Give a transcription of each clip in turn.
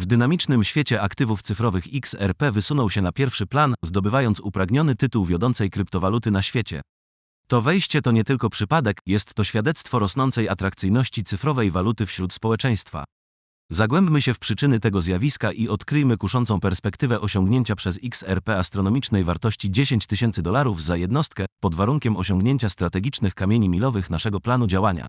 W dynamicznym świecie aktywów cyfrowych XRP wysunął się na pierwszy plan, zdobywając upragniony tytuł wiodącej kryptowaluty na świecie. To wejście to nie tylko przypadek, jest to świadectwo rosnącej atrakcyjności cyfrowej waluty wśród społeczeństwa. Zagłębmy się w przyczyny tego zjawiska i odkryjmy kuszącą perspektywę osiągnięcia przez XRP astronomicznej wartości 10 tysięcy dolarów za jednostkę, pod warunkiem osiągnięcia strategicznych kamieni milowych naszego planu działania.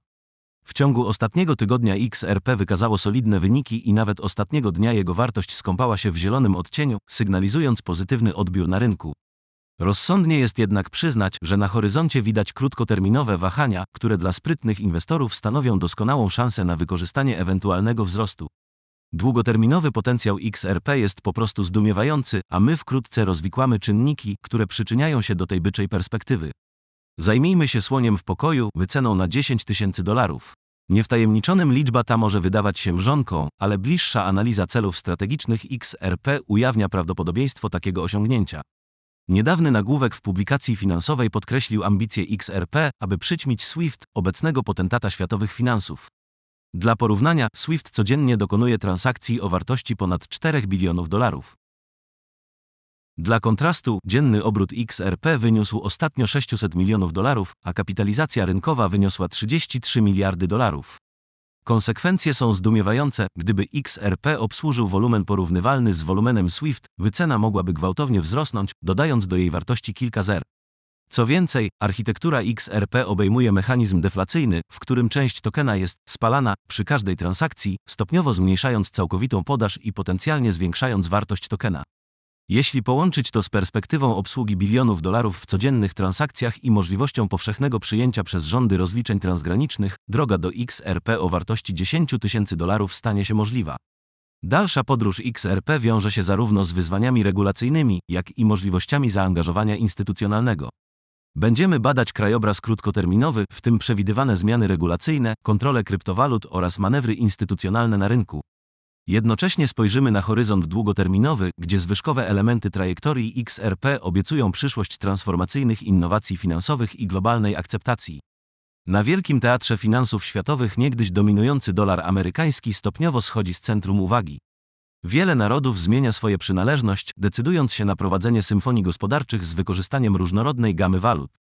W ciągu ostatniego tygodnia XRP wykazało solidne wyniki i nawet ostatniego dnia jego wartość skąpała się w zielonym odcieniu, sygnalizując pozytywny odbiór na rynku. Rozsądnie jest jednak przyznać, że na horyzoncie widać krótkoterminowe wahania, które dla sprytnych inwestorów stanowią doskonałą szansę na wykorzystanie ewentualnego wzrostu. Długoterminowy potencjał XRP jest po prostu zdumiewający, a my wkrótce rozwikłamy czynniki, które przyczyniają się do tej byczej perspektywy. Zajmijmy się słoniem w pokoju, wyceną na 10 tysięcy dolarów. Niewtajemniczonym liczba ta może wydawać się mrzonką, ale bliższa analiza celów strategicznych XRP ujawnia prawdopodobieństwo takiego osiągnięcia. Niedawny nagłówek w publikacji finansowej podkreślił ambicje XRP, aby przyćmić SWIFT, obecnego potentata światowych finansów. Dla porównania, SWIFT codziennie dokonuje transakcji o wartości ponad 4 bilionów dolarów. Dla kontrastu, dzienny obrót XRP wyniósł ostatnio 600 milionów dolarów, a kapitalizacja rynkowa wyniosła 33 miliardy dolarów. Konsekwencje są zdumiewające, gdyby XRP obsłużył wolumen porównywalny z wolumenem SWIFT, wycena mogłaby gwałtownie wzrosnąć, dodając do jej wartości kilka zer. Co więcej, architektura XRP obejmuje mechanizm deflacyjny, w którym część tokena jest spalana przy każdej transakcji, stopniowo zmniejszając całkowitą podaż i potencjalnie zwiększając wartość tokena. Jeśli połączyć to z perspektywą obsługi bilionów dolarów w codziennych transakcjach i możliwością powszechnego przyjęcia przez rządy rozliczeń transgranicznych, droga do XRP o wartości 10 tysięcy dolarów stanie się możliwa. Dalsza podróż XRP wiąże się zarówno z wyzwaniami regulacyjnymi, jak i możliwościami zaangażowania instytucjonalnego. Będziemy badać krajobraz krótkoterminowy, w tym przewidywane zmiany regulacyjne, kontrolę kryptowalut oraz manewry instytucjonalne na rynku. Jednocześnie spojrzymy na horyzont długoterminowy, gdzie zwyżkowe elementy trajektorii XRP obiecują przyszłość transformacyjnych innowacji finansowych i globalnej akceptacji. Na wielkim teatrze finansów światowych niegdyś dominujący dolar amerykański stopniowo schodzi z centrum uwagi. Wiele narodów zmienia swoje przynależność, decydując się na prowadzenie symfonii gospodarczych z wykorzystaniem różnorodnej gamy walut.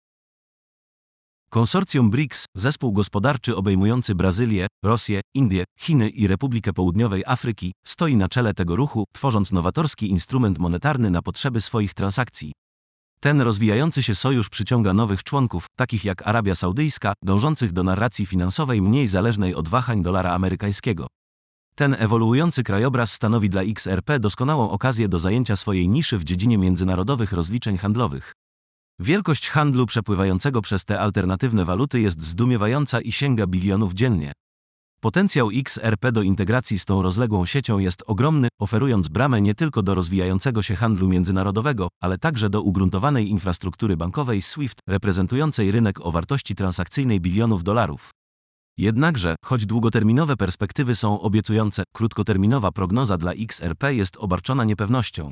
Konsorcjum BRICS, zespół gospodarczy obejmujący Brazylię, Rosję, Indię, Chiny i Republikę Południowej Afryki, stoi na czele tego ruchu, tworząc nowatorski instrument monetarny na potrzeby swoich transakcji. Ten rozwijający się sojusz przyciąga nowych członków, takich jak Arabia Saudyjska, dążących do narracji finansowej mniej zależnej od wahań dolara amerykańskiego. Ten ewoluujący krajobraz stanowi dla XRP doskonałą okazję do zajęcia swojej niszy w dziedzinie międzynarodowych rozliczeń handlowych. Wielkość handlu przepływającego przez te alternatywne waluty jest zdumiewająca i sięga bilionów dziennie. Potencjał XRP do integracji z tą rozległą siecią jest ogromny, oferując bramę nie tylko do rozwijającego się handlu międzynarodowego, ale także do ugruntowanej infrastruktury bankowej SWIFT, reprezentującej rynek o wartości transakcyjnej bilionów dolarów. Jednakże, choć długoterminowe perspektywy są obiecujące, krótkoterminowa prognoza dla XRP jest obarczona niepewnością.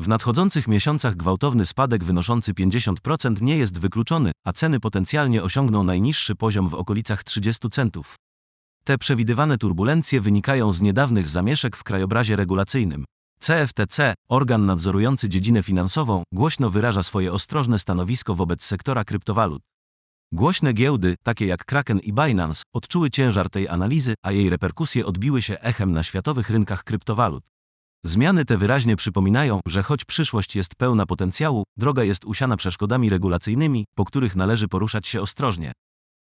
W nadchodzących miesiącach gwałtowny spadek wynoszący 50% nie jest wykluczony, a ceny potencjalnie osiągną najniższy poziom w okolicach 30 centów. Te przewidywane turbulencje wynikają z niedawnych zamieszek w krajobrazie regulacyjnym. CFTC, organ nadzorujący dziedzinę finansową, głośno wyraża swoje ostrożne stanowisko wobec sektora kryptowalut. Głośne giełdy, takie jak Kraken i Binance, odczuły ciężar tej analizy, a jej reperkusje odbiły się echem na światowych rynkach kryptowalut. Zmiany te wyraźnie przypominają, że choć przyszłość jest pełna potencjału, droga jest usiana przeszkodami regulacyjnymi, po których należy poruszać się ostrożnie.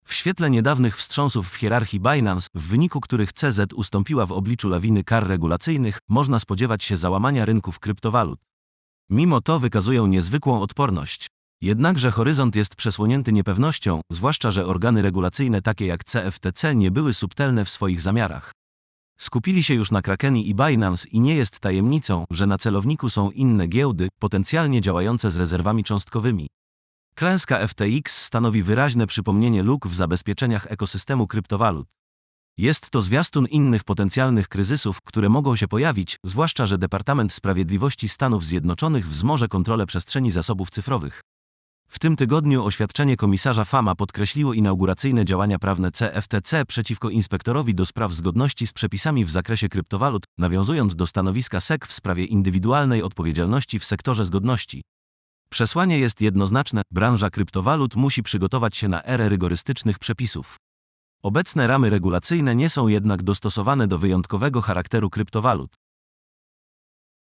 W świetle niedawnych wstrząsów w hierarchii Binance, w wyniku których CZ ustąpiła w obliczu lawiny kar regulacyjnych, można spodziewać się załamania rynków kryptowalut. Mimo to wykazują niezwykłą odporność. Jednakże horyzont jest przesłonięty niepewnością, zwłaszcza że organy regulacyjne takie jak CFTC nie były subtelne w swoich zamiarach. Skupili się już na Krakenie i Binance i nie jest tajemnicą, że na celowniku są inne giełdy, potencjalnie działające z rezerwami cząstkowymi. Klęska FTX stanowi wyraźne przypomnienie luk w zabezpieczeniach ekosystemu kryptowalut. Jest to zwiastun innych potencjalnych kryzysów, które mogą się pojawić, zwłaszcza że Departament Sprawiedliwości Stanów Zjednoczonych wzmoże kontrolę przestrzeni zasobów cyfrowych. W tym tygodniu oświadczenie komisarza Fama podkreśliło inauguracyjne działania prawne CFTC przeciwko inspektorowi do spraw zgodności z przepisami w zakresie kryptowalut, nawiązując do stanowiska SEC w sprawie indywidualnej odpowiedzialności w sektorze zgodności. Przesłanie jest jednoznaczne: branża kryptowalut musi przygotować się na erę rygorystycznych przepisów. Obecne ramy regulacyjne nie są jednak dostosowane do wyjątkowego charakteru kryptowalut.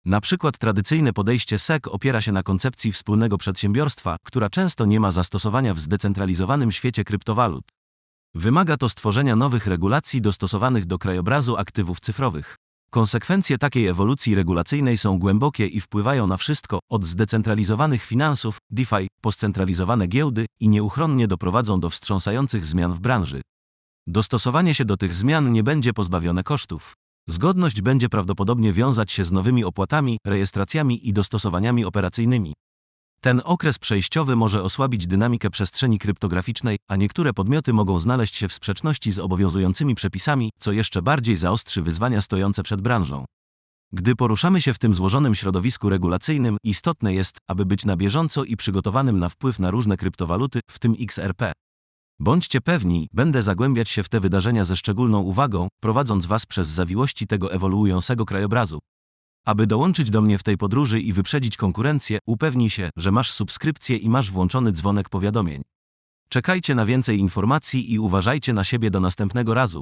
Na przykład tradycyjne podejście SEC opiera się na koncepcji wspólnego przedsiębiorstwa, która często nie ma zastosowania w zdecentralizowanym świecie kryptowalut. Wymaga to stworzenia nowych regulacji dostosowanych do krajobrazu aktywów cyfrowych. Konsekwencje takiej ewolucji regulacyjnej są głębokie i wpływają na wszystko, od zdecentralizowanych finansów, DeFi, po scentralizowane giełdy i nieuchronnie doprowadzą do wstrząsających zmian w branży. Dostosowanie się do tych zmian nie będzie pozbawione kosztów. Zgodność będzie prawdopodobnie wiązać się z nowymi opłatami, rejestracjami i dostosowaniami operacyjnymi. Ten okres przejściowy może osłabić dynamikę przestrzeni kryptograficznej, a niektóre podmioty mogą znaleźć się w sprzeczności z obowiązującymi przepisami, co jeszcze bardziej zaostrzy wyzwania stojące przed branżą. Gdy poruszamy się w tym złożonym środowisku regulacyjnym, istotne jest, aby być na bieżąco i przygotowanym na wpływ na różne kryptowaluty, w tym XRP. Bądźcie pewni, będę zagłębiać się w te wydarzenia ze szczególną uwagą, prowadząc Was przez zawiłości tego ewoluującego krajobrazu. Aby dołączyć do mnie w tej podróży i wyprzedzić konkurencję, upewnij się, że masz subskrypcję i masz włączony dzwonek powiadomień. Czekajcie na więcej informacji i uważajcie na siebie do następnego razu.